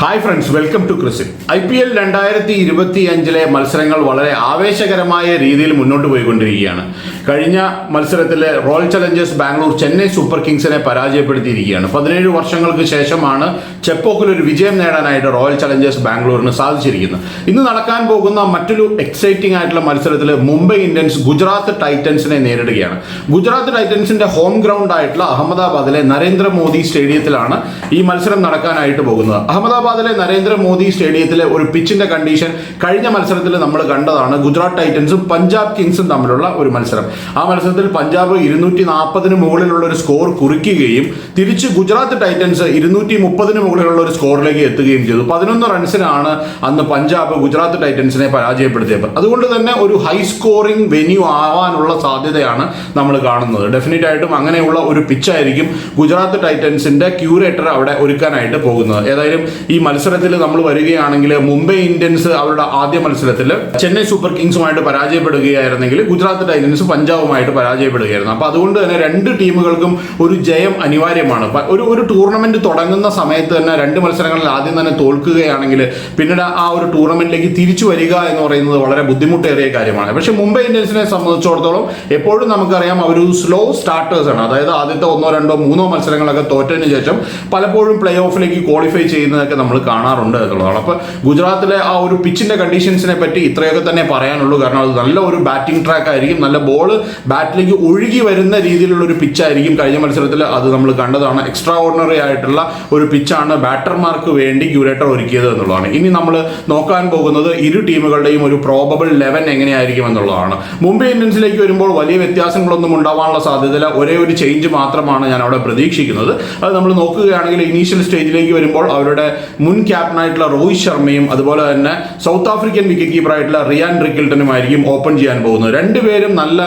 Hi friends welcome to ക്രിസിൻ I P L രണ്ടായിരത്തി ഇരുപത്തി അഞ്ചിലെ മത്സരങ്ങൾ വളരെ ആവേശകരമായ രീതിയിൽ മുന്നോട്ട് പോയിക്കൊണ്ടിരിക്കുകയാണ്. കഴിഞ്ഞ മത്സരത്തിൽ Royal Challengers Bangalore Chennai super കിങ്സിനെ പരാജയപ്പെടുത്തിയിരിക്കുകയാണ്. പതിനേഴ് വർഷങ്ങൾക്ക് ശേഷമാണ് ചെപ്പോക്കിൽ ഒരു വിജയം നേടാനായിട്ട് റോയൽ ചലഞ്ചേഴ്സ് ബാംഗ്ലൂരിന് സാധിച്ചിരിക്കുന്നത്. ഇന്ന് നടക്കാൻ പോകുന്ന മറ്റൊരു എക്സൈറ്റിംഗ് ആയിട്ടുള്ള മത്സരത്തിൽ മുംബൈ ഇന്ത്യൻസ് ഗുജറാത്ത് ടൈറ്റൻസിനെ നേരിടുകയാണ്. ഗുജറാത്ത് ടൈറ്റൻസിന്റെ ഹോം ഗ്രൗണ്ട് ആയിട്ടുള്ള അഹമ്മദാബാദിലെ നരേന്ദ്രമോദി സ്റ്റേഡിയത്തിലാണ് ഈ മത്സരം നടക്കാനായിട്ട് പോകുന്നത്. അഹമ്മദാബാദിലെ നരേന്ദ്രമോദി സ്റ്റേഡിയത്തിലെ ഒരു പിച്ചിന്റെ കണ്ടീഷൻ കഴിഞ്ഞ മത്സരത്തിൽ നമ്മൾ കണ്ടതാണ്. ഗുജറാത്ത് ടൈറ്റൻസും പഞ്ചാബ് കിങ്സും തമ്മിലുള്ള ഒരു മത്സരം. ആ മത്സരത്തിൽ പഞ്ചാബ് ഇരുന്നൂറ്റി നാൽപ്പതിന് മുകളിലുള്ള ഒരു സ്കോർ കുറിക്കുകയും തിരിച്ച് ഗുജറാത്ത് ടൈറ്റൻസ് ഇരുന്നൂറ്റി മുപ്പതിന് മുകളിലുള്ള ഒരു സ്കോറിലേക്ക് എത്തുകയും ചെയ്തു. പതിനൊന്ന് റൺസിനാണ് അന്ന് പഞ്ചാബ് ഗുജറാത്ത് ടൈറ്റൻസിനെ പരാജയപ്പെടുത്തിയത്. അതുകൊണ്ട് തന്നെ ഒരു ഹൈ സ്കോറിംഗ് വെന്യൂ ആവാനുള്ള സാധ്യതയാണ് നമ്മൾ കാണുന്നത്. ഡെഫിനറ്റ് ആയിട്ടും അങ്ങനെയുള്ള ഒരു പിച്ചായിരിക്കും ഗുജറാത്ത് ടൈറ്റൻസിന്റെ ക്യൂറേറ്റർ അവിടെ ഒരുക്കാനായിട്ട് പോകുന്നത്. ഏതായാലും ഈ മത്സരത്തിൽ നമ്മൾ വരികയാണെങ്കിൽ മുംബൈ ഇന്ത്യൻസ് അവരുടെ ആദ്യ മത്സരത്തിൽ ചെന്നൈ സൂപ്പർ കിങ്സുമായിട്ട് പരാജയപ്പെടുകയായിരുന്നെങ്കിൽ ഗുജറാത്ത് ടൈറ്റൻസ് പഞ്ചാബുമായിട്ട് പരാജയപ്പെടുകയായിരുന്നു. അപ്പൊ അതുകൊണ്ട് തന്നെ രണ്ട് ടീമുകൾക്കും ഒരു ജയം അനിവാര്യമാണ്. ഒരു ഒരു ടൂർണമെന്റ് തുടങ്ങുന്ന സമയത്ത് തന്നെ രണ്ട് മത്സരങ്ങളിൽ ആദ്യം തന്നെ തോൽക്കുകയാണെങ്കിൽ പിന്നീട് ആ ഒരു ടൂർണമെന്റിലേക്ക് തിരിച്ചു വരിക എന്ന് പറയുന്നത് വളരെ ബുദ്ധിമുട്ടേറിയ കാര്യമാണ്. പക്ഷേ മുംബൈ ഇന്ത്യൻസിനെ സംബന്ധിച്ചിടത്തോളം എപ്പോഴും നമുക്കറിയാം അവർ സ്ലോ സ്റ്റാർട്ടേഴ്സ് ആണ്. അതായത് ആദ്യത്തെ ഒന്നോ രണ്ടോ മൂന്നോ മത്സരങ്ങളൊക്കെ തോറ്റതിനു ശേഷം പലപ്പോഴും പ്ലേ ഓഫിലേക്ക് ക്വാളിഫൈ ചെയ്യുന്നതൊക്കെ നമ്മൾ കാണാറുണ്ട് എന്നുള്ളതാണ്. അപ്പോൾ ഗുജറാത്തിലെ ആ ഒരു പിച്ചിന്റെ കണ്ടീഷൻസിനെ പറ്റി ഇത്രയൊക്കെ തന്നെ പറയാനുള്ളൂ. കാരണം അത് നല്ല ഒരു ബാറ്റിംഗ് ട്രാക്ക് ആയിരിക്കും. നല്ല ബോൾ ബാറ്റിലേക്ക് ഒഴുകി വരുന്ന രീതിയിലുള്ള ഒരു പിച്ചായിരിക്കും കഴിഞ്ഞ മത്സരത്തിൽ അത് നമ്മൾ കണ്ടതാണ്. എക്സ്ട്രാ ഓർഡിനറി ആയിട്ടുള്ള ഒരു പിച്ചാണ് ബാറ്റർമാർക്ക് വേണ്ടി ക്യൂരേറ്റർ ഒരുക്കിയത് എന്നുള്ളതാണ്. ഇനി നമ്മൾ നോക്കാൻ പോകുന്നത് ഇരു ടീമുകളുടെയും ഒരു പ്രോബബിൾ ലെവൻ എങ്ങനെയായിരിക്കും എന്നുള്ളതാണ്. മുംബൈ ഇന്ത്യൻസിലേക്ക് വരുമ്പോൾ വലിയ വ്യത്യാസങ്ങളൊന്നും ഉണ്ടാവാനുള്ള സാധ്യതയില്ല. ഒരേ ഒരു ചേഞ്ച് മാത്രമാണ് ഞാൻ അവിടെ പ്രതീക്ഷിക്കുന്നത്. അത് നമ്മൾ നോക്കുകയാണെങ്കിൽ ഇനീഷ്യൽ സ്റ്റേജിലേക്ക് വരുമ്പോൾ അവരുടെ മുൻ ക്യാപ്റ്റനായിട്ടുള്ള രോഹിത് ശർമ്മയും അതുപോലെ തന്നെ സൗത്ത് ആഫ്രിക്കൻ വിക്കറ്റ് കീപ്പറായിട്ടുള്ള റിയാൻ റിക്കിൾട്ടനുമായിരിക്കും ഓപ്പൺ ചെയ്യാൻ പോകുന്നത്. രണ്ടുപേരും നല്ല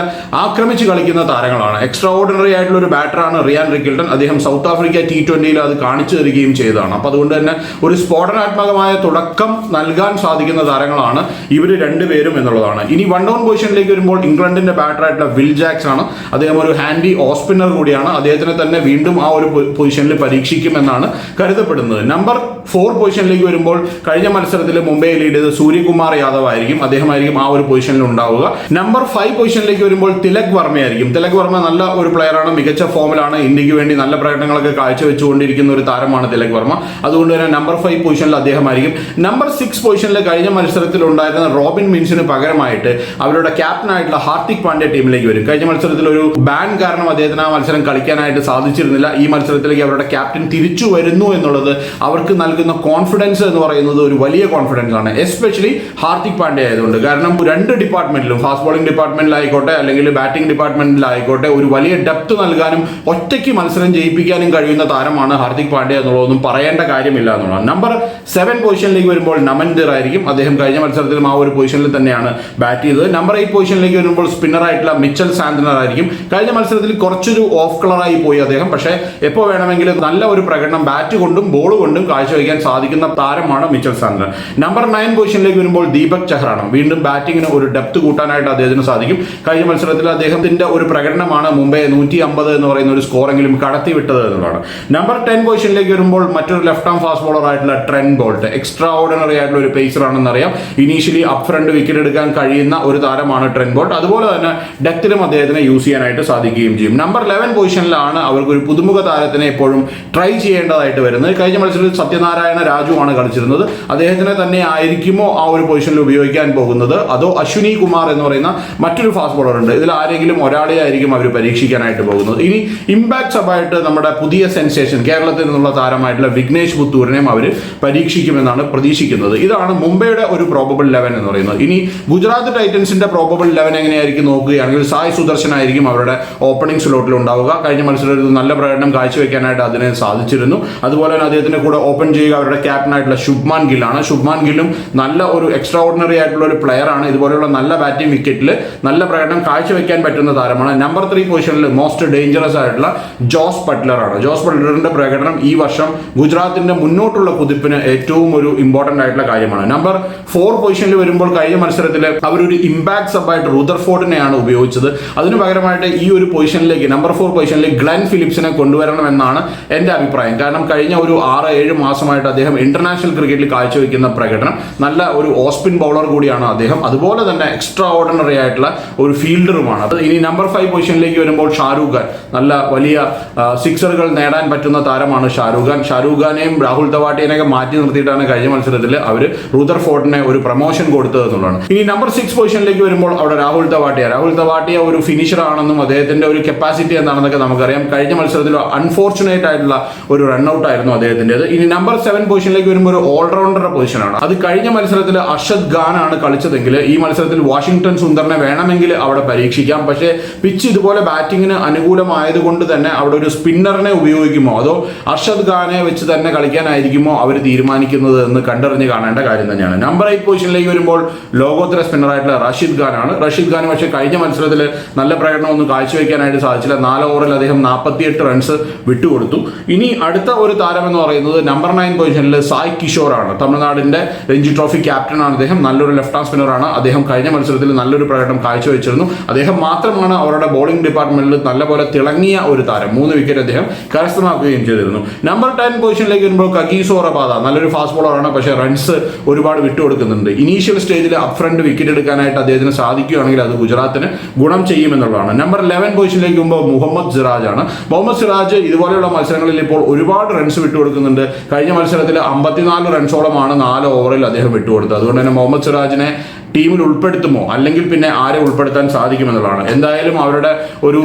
ആക്രമിച്ച് കളിക്കുന്ന താരങ്ങളാണ്. എക്സ്ട്രാ ഓർഡിനറി ആയിട്ടുള്ള ഒരു ബാറ്ററാണ് റിയാൻ റിക്കിൾട്ടൺ അദ്ദേഹം സൗത്ത് ആഫ്രിക്ക ടി ട്വന്റിയിൽ അത് കാണിച്ചു തരികയും ചെയ്തതാണ്. അപ്പോൾ അതുകൊണ്ട് തന്നെ ഒരു സ്ഫോടനാത്മകമായ തുടക്കം നൽകാൻ സാധിക്കുന്ന താരങ്ങളാണ് ഇവർ രണ്ടുപേരും എന്നുള്ളതാണ്. ഇനി വൺ ഡൗൺ പൊസിഷനിലേക്ക് വരുമ്പോൾ ഇംഗ്ലണ്ടിന്റെ ബാറ്ററായിട്ടുള്ള വിൽ ജാക്സ് ആണ്. അദ്ദേഹം ഒരു ഹാൻഡി ഓസ്പിന്നർ സ്പിന്നർ കൂടിയാണ്. അദ്ദേഹത്തിനെ തന്നെ വീണ്ടും ആ ഒരു പൊസിഷനിൽ പരീക്ഷിക്കുമെന്നാണ് കരുതപ്പെടുന്നത്. നമ്പർ ഫോർ പൊസിഷനിലേക്ക് വരുമ്പോൾ കഴിഞ്ഞ മത്സരത്തിൽ മുംബൈ ലീഡ് ചെയ്ത് സൂര്യകുമാർ യാദവ് ആയിരിക്കും അദ്ദേഹമായിരിക്കും ആ ഒരു പൊസിഷനിൽ ഉണ്ടാവുക. നമ്പർ ഫൈവ് പൊസിഷനിലേക്ക് വരുമ്പോൾ തിലക് വർമ്മയായിരിക്കും. തിലക് വർമ്മ നല്ല ഒരു പ്ലെയറാണ് മികച്ച ഫോമിലാണ് ഇന്ത്യയ്ക്ക് വേണ്ടി നല്ല പ്രകടനങ്ങളൊക്കെ കാഴ്ചവെച്ചുകൊണ്ടിരിക്കുന്ന ഒരു താരമാണ് തിലക് വർമ്മ. അതുകൊണ്ട് തന്നെ നമ്പർ ഫൈവ് പൊസിഷനിൽ അദ്ദേഹമായിരിക്കും. നമ്പർ സിക്സ് പൊസിഷനിൽ കഴിഞ്ഞ മത്സരത്തിൽ ഉണ്ടായിരുന്ന റോബിൻ മിൻസിന് പകരമായിട്ട് അവരുടെ ക്യാപ്റ്റനായിട്ടുള്ള ഹാർദിക് പാണ്ഡ്യ ടീമിലേക്ക് വരും. കഴിഞ്ഞ മത്സരത്തിൽ ഒരു ബാൻ കാരണം അദ്ദേഹത്തിന് ആ മത്സരം കളിക്കാനായിട്ട് സാധിച്ചിരുന്നില്ല. ഈ മത്സരത്തിലേക്ക് അവരുടെ ക്യാപ്റ്റൻ തിരിച്ചു വരുന്നു എന്നുള്ളത് അവർക്ക് നൽകുന്ന കോൺഫിഡൻസ് എന്ന് പറയുന്നത് ഒരു വലിയ കോൺഫിഡൻസ് ആണ്. എസ്പെഷ്യലി ഹാർദിക് പാണ്ഡ്യ ആയതുകൊണ്ട്. കാരണം രണ്ട് ഡിപ്പാർട്ട്മെന്റിലും ഫാസ്റ്റ് ബോളിംഗ് ഡിപ്പാർട്ട്മെന്റിലായിക്കോട്ടെ അല്ലെങ്കിൽ ബാറ്റിംഗ് ഡിപ്പാർട്ട്മെന്റിലായിക്കോട്ടെ ഒരു വലിയ ഡെപ്ത് നൽകാനും ഒറ്റയ്ക്ക് മത്സരം ജയിപ്പിക്കാനും കഴിയുന്ന താരമാണ് ഹാർദിക് പാണ്ഡ്യ എന്നുള്ളതൊന്നും പറയേണ്ട കാര്യമില്ല എന്നുള്ളതാണ്. നമ്പർ സെവൻ പൊസിഷനിലേക്ക് വരുമ്പോൾ നമൻദർ ആയിരിക്കും. അദ്ദേഹം കഴിഞ്ഞ മത്സരത്തിലും ആ ഒരു പൊസിഷനിൽ തന്നെയാണ് ബാറ്റ് ചെയ്തത്. നമ്പർ എയ്റ്റ് പൊസിഷനിലേക്ക് വരുമ്പോൾ സ്പിന്നർ ആയിട്ടുള്ള മിച്ചൽ സാന്ത്വനർ ആയിരിക്കും. കഴിഞ്ഞ മത്സരത്തിൽ കുറച്ചൊരു ഓഫ് കളറായി പോയി അദ്ദേഹം. പക്ഷേ എപ്പോൾ വേണമെങ്കിലും നല്ല ഒരു പ്രകടനം ബാറ്റ് കൊണ്ടും ബോൾ കൊണ്ടും കാഴ്ചവെക്കാൻ സാധിക്കുന്ന താരമാണ് മിച്ചൽ സാന്ത്വനർ നമ്പർ നയൻ പൊസിഷനിലേക്ക് വരുമ്പോൾ ദീപക് ചഹ്റാണ്. വീണ്ടും ബാറ്റിങ്ങിന് ഒരു ഡെപ്ത് കൂട്ടാനായിട്ട് അദ്ദേഹത്തിന് സാധിക്കും. കഴിഞ്ഞ മത്സരത്തിൽ അദ്ദേഹത്തിന്റെ ഒരു പ്രകടനമാണ് മുംബൈ നൂറ്റി അമ്പത് എന്ന് പറയുന്ന ഒരു സ്കോറെങ്കിലും കടത്തിവിട്ടത് എന്നുള്ളതാണ്. നമ്പർ ടെൻ പൊസിഷനിലേക്ക് വരുമ്പോൾ മറ്റൊരു ലെഫ്റ്റ് ആം ഫാസ്റ്റ് ബോളർ ആയിട്ടുള്ള ട്രെൻ ബോൾട്ട് എക്സ്ട്രാ ഓർഡിനറി ആയിട്ടുള്ള ഒരു പേസർ ആണെന്ന് അറിയാം. ഇനീഷ്യലി അപ് ഫ്രണ്ട് വിക്കറ്റ് എടുക്കാൻ കഴിയുന്ന ഒരു താരമാണ് ട്രെൻ ബോൾട്ട് അതുപോലെ തന്നെ ഡെത്തിലും അദ്ദേഹത്തിനെ യൂസ് ചെയ്യാനായിട്ട് സാധിക്കുകയും ചെയ്യും. നമ്പർ ലെവൻ പൊസിഷനിലാണ് അവർക്ക് ഒരു പുതുമുഖ താരത്തിനെ എപ്പോഴും ട്രൈ ചെയ്യേണ്ടതായിട്ട് വരുന്നത്. കഴിഞ്ഞ മത്സരത്തിൽ സത്യനാരായണ രാജുവാണ് കളിച്ചിരുന്നത്. അദ്ദേഹത്തിനെ തന്നെ ആയിരിക്കുമോ ആ ഒരു പൊസിഷനിൽ ഉപയോഗിക്കാൻ പോകുന്നത്? അതോ അശ്വിനി കുമാർ എന്ന് പറയുന്ന മറ്റൊരു ഫാസ്റ്റ് ബോളർ ഉണ്ട്. ഇതിൽ ആരെങ്കിലും ഒരാളെ ആയിരിക്കും അവർ പരീക്ഷിക്കാനായിട്ട് പോകുന്നത്. ഇനി ഇമ്പാക്ട് സബായിട്ട് നമ്മുടെ പുതിയ സെൻസേഷൻ കേരളത്തിൽ നിന്നുള്ള താരമായിട്ടുള്ള വിഘ്നേഷ് പുത്തൂരിനെയും അവർ പരീക്ഷിക്കുമെന്നാണ് പ്രതീക്ഷിക്കുന്നത്. ഇതാണ് മുംബൈയുടെ ഒരു പ്രോബബിൾ ലെവൻ എന്ന് പറയുന്നത്. ഇനി ഗുജറാത്ത് ടൈറ്റൻസിന്റെ പ്രോബബിൾ ലെവൻ എങ്ങനെയായിരിക്കും നോക്കുകയാണെങ്കിൽ സായ് സുദർശൻ ആയിരിക്കും അവരുടെ ഓപ്പണിംഗ് സ്ലോട്ടിൽ ഉണ്ടാവുക. കഴിഞ്ഞ മത്സരത്തിൽ നല്ല പ്രകടനം കാഴ്ചവെക്കാനായിട്ട് അതിനെ സാധിച്ചിരുന്നു. അതുപോലെ തന്നെ അദ്ദേഹത്തിന്റെ കൂടെ ഓപ്പൺ ചെയ്യുക അവരുടെ ക്യാപ്റ്റൻ ആയിട്ടുള്ള ശുഭ്മാൻ ഗില്ലാണ് ശുഭ്മാൻ ഗില്ലും നല്ല ഒരു എക്സ്ട്രാ ഓർഡിനറി ആയിട്ടുള്ള ഒരു പ്ലെയർ ആണ്. ഇതുപോലെയുള്ള നല്ല ബാറ്റിംഗ് വിക്കറ്റിൽ നല്ല പ്രകടനം കാഴ്ചവെക്കാൻ പറ്റുന്ന താരമാണ്. നമ്പർ ത്രീ പൊസിഷനിൽ മോസ്റ്റ് ഡേഞ്ചറസ് ആയിട്ടുള്ള ജോസ് ആണ്. ജോസ് ബട്ട്ലറിന്റെ പ്രകടനം ഈ വർഷം ഗുജറാത്തിന്റെ മുന്നോട്ടുള്ള കുതിപ്പിന് ഏറ്റവും ഒരു ഇമ്പോർട്ടന്റ് ആയിട്ടുള്ള കാര്യമാണ്. നമ്പർ ഫോർ പൊസിഷനിൽ വരുമ്പോൾ കഴിഞ്ഞ മത്സരത്തിൽ അവരൊരു ഇമ്പാക്ട് സബായിട്ട് റുദർഫോർഡിനെയാണ് ഉപയോഗിച്ചത്. അതിനു പകരമായിട്ട് ഈ ഒരു പൊസിഷനിലേക്ക് നമ്പർ ഫോർ പൊസിഷനിലേക്ക് ഗ്ലെൻ ഫിലിപ്സിനെ കൊണ്ടുവരണം എന്നാണ് എന്റെ അഭിപ്രായം. കാരണം കഴിഞ്ഞ ഒരു ആറ് ഏഴ് മാസമായിട്ട് കാലമായിട്ട് അദ്ദേഹം ഇന്റർനാഷണൽ ക്രിക്കറ്റിൽ കാഴ്ചവെക്കുന്ന പ്രകടനം. നല്ല ഒരു ഓസ്പിൻ ബൗളർ കൂടിയാണ് അദ്ദേഹം. അതുപോലെ തന്നെ എക്സ്ട്രാ ഓർഡിനറി ആയിട്ടുള്ള ഒരു ഫീൽഡറുമാണ്. അത് ഇനി നമ്പർ ഫൈവ് പൊസിഷനിലേക്ക് വരുമ്പോൾ ഷാരൂഖ് ഖാൻ. നല്ല വലിയ സിക്സറുകൾ നേടാൻ പറ്റുന്ന താരമാണ് ഷാരൂഖ് ഖാൻ. ഷാരൂഖ് ഖാനെയും രാഹുൽ തവാട്ടിനെയൊക്കെ മാറ്റി നിർത്തിയിട്ടാണ് കഴിഞ്ഞ മത്സരത്തിൽ അവർ റൂദർ ഫോർട്ടിനെ ഒരു പ്രൊമോഷൻ കൊടുത്തത് എന്നുള്ളതാണ്. ഇനി നമ്പർ സിക്സ് പൊസിഷനിലേക്ക് വരുമ്പോൾ അവിടെ രാഹുൽ തവാട്ടിയ രാഹുൽ തവാട്ടിയ ഒരു ഫിനിഷർ ആണെന്നും അദ്ദേഹത്തിന്റെ ഒരു കപ്പാസിറ്റി എന്താണെന്നൊക്കെ നമുക്കറിയാം. കഴിഞ്ഞ മത്സരത്തിൽ അൺഫോർച്ചുനേറ്റ് ആയിട്ടുള്ള ഒരു റൺഔട്ട് ആയിരുന്നു അദ്ദേഹത്തിന്റെത് ഇനി നമ്പർ സെവൻ പൊസിഷനിലേക്ക് വരുമ്പോൾ ഒരു ഓൾറൗണ്ടറുടെ പൊസിഷനാണ് അത് കഴിഞ്ഞ മത്സരത്തിൽ അർഷദ് ഖാൻ ആണ് കളിച്ചതെങ്കിൽ ഈ മത്സരത്തിൽ വാഷിംഗ്ടൺ സുന്ദറിനെ വേണമെങ്കിൽ അവിടെ പരീക്ഷിക്കാം. പക്ഷേ പിച്ച് ഇതുപോലെ ബാറ്റിങ്ങിന് അനുകൂലമായതുകൊണ്ട് തന്നെ അവിടെ ഒരു സ്പിന്നറിനെ ഉപയോഗിക്കുമോ? അതോ അർഷദ് ഖാനെ വെച്ച് തന്നെ കളിക്കാനായിരിക്കുമോ അവർ തീരുമാനിക്കുന്നത് എന്ന് കണ്ടറിഞ്ഞ് കാണേണ്ട കാര്യം തന്നെയാണ്. നമ്പർ എയ്റ്റ് പൊസിഷനിലേക്ക് വരുമ്പോൾ ലോകോത്തര സ്പിന്നറായിട്ടുള്ള റഷീദ് ഖാനാണ് റഷീദ് ഖാൻ പക്ഷേ കഴിഞ്ഞ മത്സരത്തിൽ നല്ല പ്രകടനമൊന്നും കാഴ്ചവെക്കാനായിട്ട് സാധിച്ചില്ല. നാല് ഓവറിൽ അദ്ദേഹം നാൽപ്പത്തിയെട്ട് റൺസ് വിട്ടുകൊടുത്തു. ഇനി അടുത്ത ഒരു താരം എന്ന് പറയുന്നത് നമ്പർ നയൻ പൊസിഷനിൽ സായ് കിഷോറാണ്. തമിഴ്നാടിന്റെ രഞ്ജി ട്രോഫി ക്യാപ്റ്റനാണ് അദ്ദേഹം. നല്ലൊരു ലെഫ്റ്റ് ഹാൻഡ് സ്പിന്നറാണ് അദ്ദേഹം കഴിഞ്ഞ മത്സരത്തിൽ നല്ലൊരു പ്രകടനം കാഴ്ചവെച്ചിരുന്നു. അദ്ദേഹം മാത്രമാണ് അവരുടെ ബോളിംഗ് ഡിപ്പാർട്ട്മെന്റിൽ നല്ലപോലെ തിളങ്ങിയ ഒരു താരം. മൂന്ന് വിക്കറ്റ് അദ്ദേഹം കരസ്ഥമാക്കുകയും ചെയ്തിരുന്നു. നമ്പർ ടെൻ പൊസിഷനിലേക്ക് വരുമ്പോൾ കഗീസോ റബാദ. നല്ലൊരു ഫാസ്റ്റ് ബോളറാണ് പക്ഷേ റൺസ് ഒരുപാട് വിട്ടുകൊടുക്കുന്നുണ്ട്. ഇനീഷ്യൽ സ്റ്റേജിൽ അപ് ഫ്രണ്ട് വിക്കറ്റ് എടുക്കാനായിട്ട് അദ്ദേഹത്തിന് സാധിക്കുകയാണെങ്കിൽ അത് ഗുജറാത്തിന് ഗുണം ചെയ്യുമെന്നുള്ളതാണ് നമ്പർ ലെവൻ പൊസിഷനിലേക്ക് വരുമ്പോൾ മുഹമ്മദ് സിറാജ് ആണ്. മുഹമ്മദ് സിറാജ് ഇതുപോലെയുള്ള മത്സരങ്ങളിൽ ഇപ്പോൾ ഒരുപാട് റൺസ് വിട്ടുകൊടുക്കുന്നുണ്ട്. കഴിഞ്ഞ മത്സരത്തിൽ അമ്പത്തിനാല് റൺസോളമാണ് നാല് ഓവറിൽ അദ്ദേഹം വിട്ടുകൊടുത്തത്. അതുകൊണ്ട് തന്നെ മുഹമ്മദ് സിറാജിനെ ടീമിൽ ഉൾപ്പെടുത്തുമോ? അല്ലെങ്കിൽ പിന്നെ ആരെ ഉൾപ്പെടുത്താൻ സാധിക്കുമെന്നുള്ളതാണ്. എന്തായാലും അവരുടെ ഒരു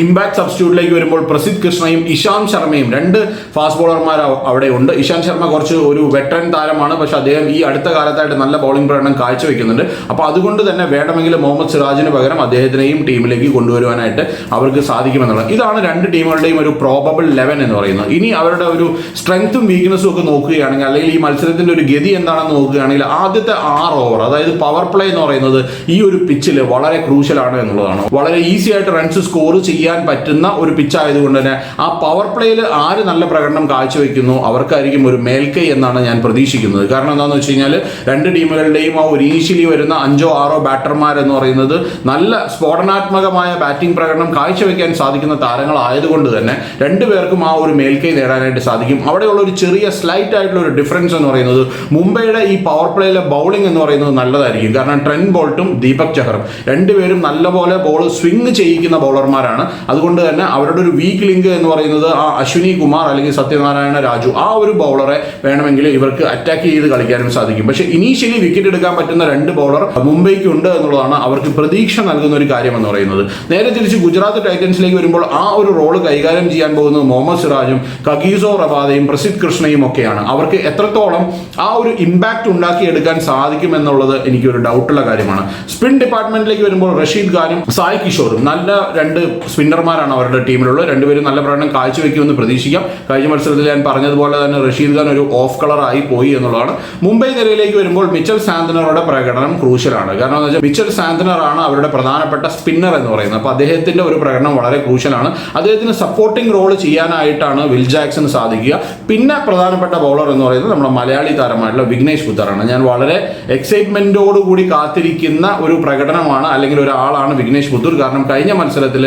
ഇമ്പാക്ട് സബ്സ്റ്റിറ്റ്യൂട്ടിലേക്ക് വരുമ്പോൾ പ്രസിദ്ധ് കൃഷ്ണയും ഇഷാന്ത് ശർമ്മയും രണ്ട് ഫാസ്റ്റ് ബോളർമാർ അവിടെ ഉണ്ട്. ഇഷാന്ത് ശർമ്മ കുറച്ച് ഒരു വെറ്ററൻ താരമാണ്. പക്ഷെ അദ്ദേഹം ഈ അടുത്ത കാലത്തായിട്ട് നല്ല ബോളിംഗ് പ്രകടനം കാഴ്ചവെക്കുന്നുണ്ട്. അപ്പോൾ അതുകൊണ്ട് തന്നെ വേണമെങ്കിൽ മുഹമ്മദ് സിറാജിന് പകരം അദ്ദേഹത്തിനെയും ടീമിലേക്ക് കൊണ്ടുവരുവാനായിട്ട് അവർക്ക് സാധിക്കുമെന്നുള്ളത്. ഇതാണ് രണ്ട് ടീമുകളുടെയും ഒരു പ്രോബബിൾ ലെവൻ എന്ന് പറയുന്നത്. ഇനി അവരുടെ ഒരു സ്ട്രെങ്ത്തും വീക്ക്നെസ്സും ഒക്കെ നോക്കുകയാണെങ്കിൽ അല്ലെങ്കിൽ ഈ മത്സരത്തിന്റെ ഒരു ഗതി എന്താണെന്ന് നോക്കുകയാണെങ്കിൽ ആദ്യത്തെ ആറ് ഓവർ അതായത് പവർ പ്ലേ എന്ന് പറയുന്നത് ഈ ഒരു പിച്ചിൽ വളരെ ക്രൂഷ്യൽ ആണ് എന്നുള്ളതാണ്. വളരെ ഈസി ആയിട്ട് റൺസ് സ്കോർ ചെയ്യാൻ പറ്റുന്ന ഒരു പിച്ച് ആയതുകൊണ്ട് തന്നെ ആ പവർ പ്ലേയിൽ ആര് നല്ല പ്രകടനം കാഴ്ചവെക്കുന്നു അവർക്കായിരിക്കും ഒരു മേൽക്കൈ എന്നാണ് ഞാൻ പ്രതീക്ഷിക്കുന്നത്. കാരണം എന്താണെന്ന് വെച്ച് കഴിഞ്ഞാൽ രണ്ട് ടീമുകളുടെയും ആ ഒരു ഈശിലി വരുന്ന അഞ്ചോ ആറോ ബാറ്റർമാർ എന്ന് പറയുന്നത് നല്ല സ്ഫോടനാത്മകമായ ബാറ്റിംഗ് പ്രകടനം കാഴ്ചവെക്കാൻ സാധിക്കുന്ന താരങ്ങളായതുകൊണ്ട് തന്നെ രണ്ടുപേർക്കും ആ ഒരു മേൽക്കൈ നേടാനായിട്ട് സാധിക്കും. അവിടെയുള്ള ഒരു ചെറിയ സ്ലൈറ്റ് ആയിട്ടുള്ള ഒരു ഡിഫറൻസ് എന്ന് പറയുന്നത് മുംബൈയുടെ ഈ പവർ പ്ലേയിലെ ബൗളിംഗ് എന്ന് പറയുന്നത് നല്ലതായിരിക്കും. കാരണം ട്രെൻ ബോൾട്ടും ദീപക് ചഹറും. രണ്ടുപേരും നല്ലപോലെ ബോൾ സ്വിങ് ചെയ്യിക്കുന്ന ബൗളർമാരാണ് അതുകൊണ്ട് തന്നെ അവരുടെ ഒരു വീക്ക് ലിങ്ക് എന്ന് പറയുന്നത് ആ അശ്വിനി കുമാർ അല്ലെങ്കിൽ സത്യനാരായണ രാജു ആ ഒരു ബൗളറെ വേണമെങ്കിൽ ഇവർക്ക് അറ്റാക്ക് ചെയ്ത് കളിക്കാനും സാധിക്കും. പക്ഷേ ഇനീഷ്യലി വിക്കറ്റ് എടുക്കാൻ പറ്റുന്ന രണ്ട് ബൗളർ മുംബൈക്ക് ഉണ്ട് എന്നുള്ളതാണ് അവർക്ക് പ്രതീക്ഷ നൽകുന്ന ഒരു കാര്യം എന്ന് പറയുന്നത്. നേരെ തിരിച്ച് ഗുജറാത്ത് ടൈറ്റൻസിലേക്ക് വരുമ്പോൾ ആ ഒരു റോൾ കൈകാര്യം ചെയ്യാൻ പോകുന്നത് മുഹമ്മദ് സിറാജും കഗീസോ റബാദയും പ്രസിദ്ധ് കൃഷ്ണയും ഒക്കെയാണ്. അവർക്ക് എത്രത്തോളം ആ ഒരു ഇമ്പാക്റ്റ് ഉണ്ടാക്കിയെടുക്കാൻ സാധിക്കും എന്നുള്ളത് എനിക്കൊരു ഡൗട്ടുള്ള കാര്യമാണ്. സ്പിൻ ഡിപ്പാർട്ട്മെന്റിലേക്ക് വരുമ്പോൾ റഷീദ് ഖാനും സായ് കിഷോറും നല്ല രണ്ട് സ്പിന്നർമാരാണ് അവരുടെ ടീമിലുള്ളത്. രണ്ടുപേരും നല്ല പ്രകടനം കാഴ്ചവെക്കുമെന്ന് പ്രതീക്ഷിക്കാം. കഴിഞ്ഞ മത്സരത്തിൽ ഞാൻ പറഞ്ഞതുപോലെ തന്നെ റഷീദ് ഖാൻ ഒരു ഓഫ് കളർ ആയി പോയി എന്നുള്ളതാണ്. മുംബൈ നിരയിലേക്ക് വരുമ്പോൾ മിച്ചൽ സാന്തനറുടെ പ്രകടനം ക്രൂഷ്യലാണ്. കാരണം എന്ന് വെച്ചാൽ മിച്ചൽ സാന്തനറാണ് അവരുടെ പ്രധാനപ്പെട്ട സ്പിന്നർ എന്ന് പറയുന്നത്. അപ്പോൾ അദ്ദേഹത്തിന്റെ ഒരു പ്രകടനം വളരെ ക്രൂഷ്യലാണ്. അദ്ദേഹത്തിന് സപ്പോർട്ടിംഗ് റോൾ ചെയ്യാനായിട്ടാണ് വിൽ ജാക്സന് സാധിക്കുക. പിന്നെ പ്രധാനപ്പെട്ട ബൗളർ എന്ന് പറയുന്നത് നമ്മുടെ മലയാളി താരമായിട്ടുള്ള വിഘ്നേഷ് പുത്തറാണ്. ഞാൻ വളരെ എക്സൈറ്റ്മെന്റോടുകൂടി കാത്തിരിക്കുന്ന ഒരു പ്രകടനമാണ് അല്ലെങ്കിൽ ഒരാളാണ് വിഘ്നേഷ് പുത്തൂർ. കാരണം കഴിഞ്ഞ മത്സരത്തിൽ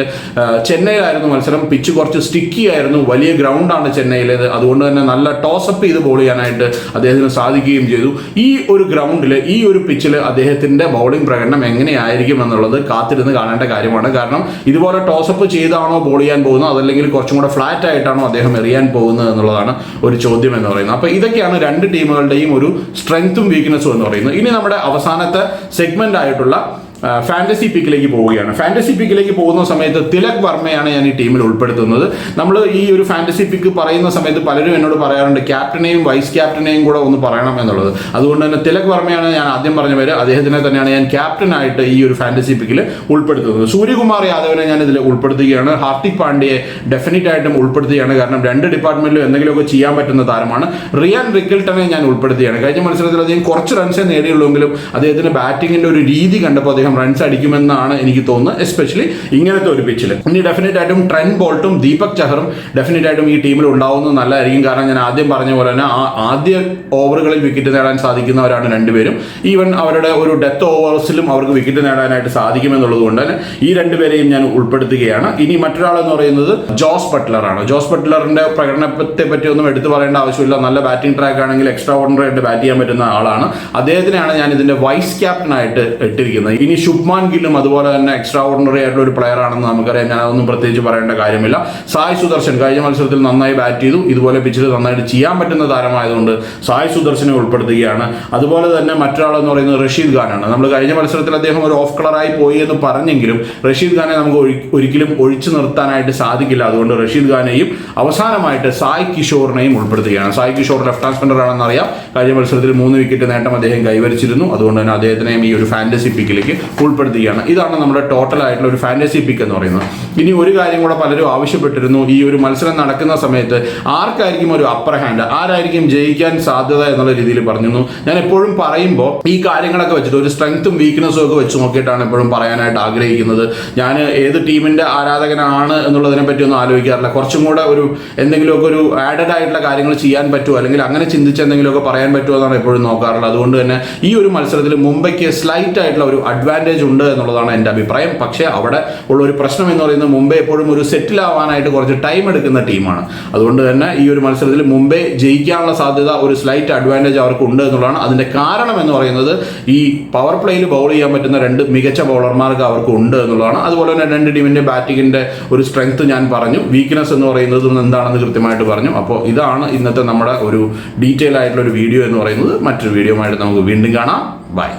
ചെന്നൈയിലായിരുന്നു മത്സരം. പിച്ച് കുറച്ച് സ്റ്റിക്കി ആയിരുന്നു. വലിയ ഗ്രൗണ്ടാണ് ചെന്നൈയിലേത്. അതുകൊണ്ട് തന്നെ നല്ല ടോസപ്പ് ചെയ്ത് ബോൾ ചെയ്യാനായിട്ട് അദ്ദേഹത്തിന് സാധിക്കുകയും ചെയ്തു. ഈ ഒരു ഗ്രൗണ്ടിൽ ഈ ഒരു പിച്ചിൽ അദ്ദേഹത്തിന്റെ ബൗളിംഗ് പ്രകടനം എങ്ങനെയായിരിക്കും എന്നുള്ളത് കാത്തിരുന്ന് കാണേണ്ട കാര്യമാണ്. കാരണം ഇതുപോലെ ടോസപ്പ് ചെയ്താണോ ബോൾ ചെയ്യാൻ പോകുന്നത്? അതല്ലെങ്കിൽ കുറച്ചും കൂടെ ഫ്ലാറ്റ് ആയിട്ടാണോ അദ്ദേഹം എറിയാൻ പോകുന്നത് എന്നുള്ളതാണ് ഒരു ചോദ്യം എന്ന് പറയുന്നത്. അപ്പോൾ ഇതൊക്കെയാണ് രണ്ട് ടീമുകളുടെയും ഒരു സ്ട്രെങ്ത്തും വീക്ക്നെസ്സും എന്ന് പറയുന്നത്. ഇനി നമ്മുടെ അവസാനത്തെ സെഗ്മെന്റ് ആയിട്ടുള്ള ഫാന്റസി പിക്കിലേക്ക് പോവുകയാണ്. ഫാന്റസി പിക്കിലേക്ക് പോകുന്ന സമയത്ത് തിലക് വർമ്മയാണ് ഞാൻ ഈ ടീമിൽ ഉൾപ്പെടുത്തുന്നത്. നമ്മൾ ഈ ഒരു ഫാന്റസി പിക്ക് പറയുന്ന സമയത്ത് പലരും എന്നോട് പറയാറുണ്ട് ക്യാപ്റ്റനെയും വൈസ് ക്യാപ്റ്റനെയും കൂടെ ഒന്ന് പറയണം എന്നുള്ളത്. അതുകൊണ്ട് തന്നെ തിലക് വർമ്മയാണ് ഞാൻ ആദ്യം പറഞ്ഞ പേര്. അദ്ദേഹത്തിനെ തന്നെയാണ് ഞാൻ ക്യാപ്റ്റനായിട്ട് ഈ ഒരു ഫാന്റസി പിക്കിൽ ഉൾപ്പെടുത്തുന്നത്. സൂര്യകുമാർ യാദവിനെ ഞാൻ ഇതിൽ ഉൾപ്പെടുത്തുകയാണ്. ഹാർദിക് പാണ്ഡ്യയെ ഡെഫിനറ്റ് ആയിട്ടും ഉൾപ്പെടുത്തുകയാണ്. കാരണം രണ്ട് ഡിപ്പാർട്ട്മെന്റിലും എന്തെങ്കിലുമൊക്കെ ചെയ്യാൻ പറ്റുന്ന താരമാണ്. റിയാൻ റിക്കിൾട്ടനെ ഞാൻ ഉൾപ്പെടുത്തുകയാണ്. കഴിഞ്ഞ മത്സരത്തിൽ അദ്ദേഹം കുറച്ച് റൺസേ നേടിയുള്ളൂ എങ്കിലും അദ്ദേഹത്തിന്റെ ബാറ്റിങ്ങിന്റെ ഒരു രീതി കണ്ടപ്പോൾ അദ്ദേഹം റൺസ് അടിക്കുമെന്നാണ് എനിക്ക് തോന്നുന്നത് എസ്പെഷ്യലി ഇങ്ങനത്തെ ഒരു പിച്ചിൽ ഇനി ഡെഫിനറ്റ് ആയിട്ടും ട്രെൻ ബോൾട്ടും ദീപക് ചഹറും ഡെഫിനറ്റ് ആയിട്ടും ഈ ടീമിൽ ഉണ്ടാവുന്നത് നല്ലതായിരിക്കും. കാരണം ഞാൻ ആദ്യം പറഞ്ഞ പോലെ തന്നെ ആദ്യ ഓവറുകളിൽ വിക്കറ്റ് നേടാൻ സാധിക്കുന്നവരാണ് രണ്ടുപേരും. ഈവൻ അവരുടെ ഒരു ഡെത്ത് ഓവേഴ്സിലും അവർക്ക് വിക്കറ്റ് നേടാനായിട്ട് സാധിക്കുമെന്നുള്ളത് കൊണ്ട് തന്നെ ഈ രണ്ടുപേരെയും ഞാൻ ഉൾപ്പെടുത്തുകയാണ്. ഇനി മറ്റൊരാൾ എന്ന് പറയുന്നത് ജോസ് ബട്ട്ലറാണ്. ജോസ് ബട്ട്ലറിന്റെ പ്രകടനത്തെ പറ്റി ഒന്നും എടുത്തു പറയേണ്ട ആവശ്യമില്ല. നല്ല ബാറ്റിംഗ് ട്രാക്ക് ആണെങ്കിൽ എക്സ്ട്രാ ഓർഡിനറി ആയിട്ട് ബാറ്റ് ചെയ്യാൻ പറ്റുന്ന ആളാണ്. അദ്ദേഹത്തിനാണ് ഞാൻ ഇതിന്റെ വൈസ് ക്യാപ്റ്റൻ ആയിട്ട് ഇട്ടിരിക്കുന്നത്. ഇനി ശുഭ്മാൻ ഗില്ലും അതുപോലെ തന്നെ എക്സ്ട്രാ ഓർഡിനറി ആയിട്ടുള്ള ഒരു പ്ലെയർ ആണെന്ന് നമുക്കറിയാം. ഞാൻ അതൊന്നും പ്രത്യേകിച്ച് പറയേണ്ട കാര്യമില്ല. സായ് സുദർശൻ കഴിഞ്ഞ മത്സരത്തിൽ നന്നായി ബാറ്റ് ചെയ്തു. ഇതുപോലെ പിച്ചിൽ നന്നായിട്ട് ചെയ്യാൻ പറ്റുന്ന താരമായതുകൊണ്ട് സായ് സുദർശനെ ഉൾപ്പെടുത്തുകയാണ്. അതുപോലെ തന്നെ മറ്റൊരാളെന്ന് പറയുന്നത് റഷീദ് ഖാനാണ്. നമ്മൾ കഴിഞ്ഞ മത്സരത്തിൽ അദ്ദേഹം ഒരു ഓഫ് കളറായി പോയി എന്ന് പറഞ്ഞെങ്കിലും റഷീദ് ഖാനെ നമുക്ക് ഒരിക്കലും ഒഴിച്ചു നിർത്താനായിട്ട് സാധിക്കില്ല. അതുകൊണ്ട് റഷീദ് ഖാനെയും അവസാനമായിട്ട് സായ് കിഷോറിനെയും ഉൾപ്പെടുത്തുകയാണ്. Sai Kishore left hand spinner ആണെന്നറിയാം. കഴിഞ്ഞ മത്സരത്തിൽ മൂന്ന് വിക്കറ്റ് നേട്ടം അദ്ദേഹം കൈവരിച്ചിരുന്നു. അതുകൊണ്ട് തന്നെ അദ്ദേഹത്തിനെയും ഈ ഒരു ഫാന്റസി പിക്കിലേക്ക് ഉൾപ്പെടുത്തുകയാണ് ഇതാണ് നമ്മുടെ ടോട്ടൽ ആയിട്ടുള്ള ഒരു ഫാന്റസി പിക്ക് എന്ന് പറയുന്നത്. ഇനി ഒരു കാര്യം കൂടെ പലരും ആവശ്യപ്പെട്ടിരുന്നു. ഈ ഒരു മത്സരം നടക്കുന്ന സമയത്ത് ആർക്കായിരിക്കും ഒരു അപ്പർ ഹാൻഡ് ആരായിരിക്കും ജയിക്കാൻ സാധ്യത എന്നുള്ള രീതിയിൽ പറഞ്ഞിരുന്നു. ഞാൻ എപ്പോഴും പറയുമ്പോൾ ഈ കാര്യങ്ങളൊക്കെ വെച്ചിട്ട് ഒരു സ്ട്രെങ്ത്തും വീക്ക്നെസ്സും ഒക്കെ വെച്ച് നോക്കിയിട്ടാണ് എപ്പോഴും പറയാനായിട്ട് ആഗ്രഹിക്കുന്നത്. ഞാൻ ഏത് ടീമിന്റെ ആരാധകനാണ് എന്നുള്ളതിനെ പറ്റി ഒന്നും ആലോചിക്കാറില്ല. കുറച്ചും കൂടെ ഒരു എന്തെങ്കിലുമൊക്കെ ഒരു ആഡഡ് ആയിട്ടുള്ള കാര്യങ്ങൾ ചെയ്യാൻ പറ്റുമോ? അല്ലെങ്കിൽ അങ്ങനെ ചിന്തിച്ച് എന്തെങ്കിലുമൊക്കെ പറയാൻ പറ്റുമോ എന്നാണ് എപ്പോഴും നോക്കാറുള്ളത്. അതുകൊണ്ട് തന്നെ ഈ ഒരു മത്സരത്തിൽ മുംബൈക്ക് സ്ലൈറ്റ് ആയിട്ടുള്ള ഒരു അഡ്വാന്റേജ് ഉണ്ട് എന്നുള്ളതാണ് എന്റെ അഭിപ്രായം. പക്ഷേ അവിടെ ഉള്ള ഒരു പ്രശ്നം എന്ന് പറയുന്നത് മുംബൈ എപ്പോഴും ഒരു സെറ്റിൽ ആവാനായിട്ട് കുറച്ച് ടൈം എടുക്കുന്ന ടീമാണ് അതുകൊണ്ട് തന്നെ ഈ ഒരു മത്സരത്തിൽ മുംബൈ ജയിക്കാനുള്ള സാധ്യത ഒരു സ്ലൈറ്റ് അഡ്വാന്റേജ് അവർക്ക് ഉണ്ട് എന്നുള്ളതാണ് അതിന്റെ കാരണം എന്ന് പറയുന്നത് ഈ പവർ പ്ലേയിൽ ബൗൾ ചെയ്യാൻ പറ്റുന്ന രണ്ട് മികച്ച ബൗളർമാർക്ക് അവർക്ക് ഉണ്ട് എന്നുള്ളതാണ്. അതുപോലെ തന്നെ രണ്ട് ടീമിന്റെ ബാറ്റിങ്ങിന്റെ ഒരു സ്ട്രെങ്ത് ഞാൻ പറഞ്ഞു. വീക്ക്നെസ് എന്ന് പറയുന്നത് എന്താണെന്ന് കൃത്യമായിട്ട് പറഞ്ഞു. അപ്പോൾ ഇതാണ് ഇന്നത്തെ നമ്മുടെ ഒരു ഡീറ്റെയിൽ ആയിട്ടുള്ള ഒരു വീഡിയോ എന്ന് പറയുന്നത്. മറ്റൊരു വീഡിയോ ആയിട്ട് നമുക്ക് വീണ്ടും കാണാം. ബൈ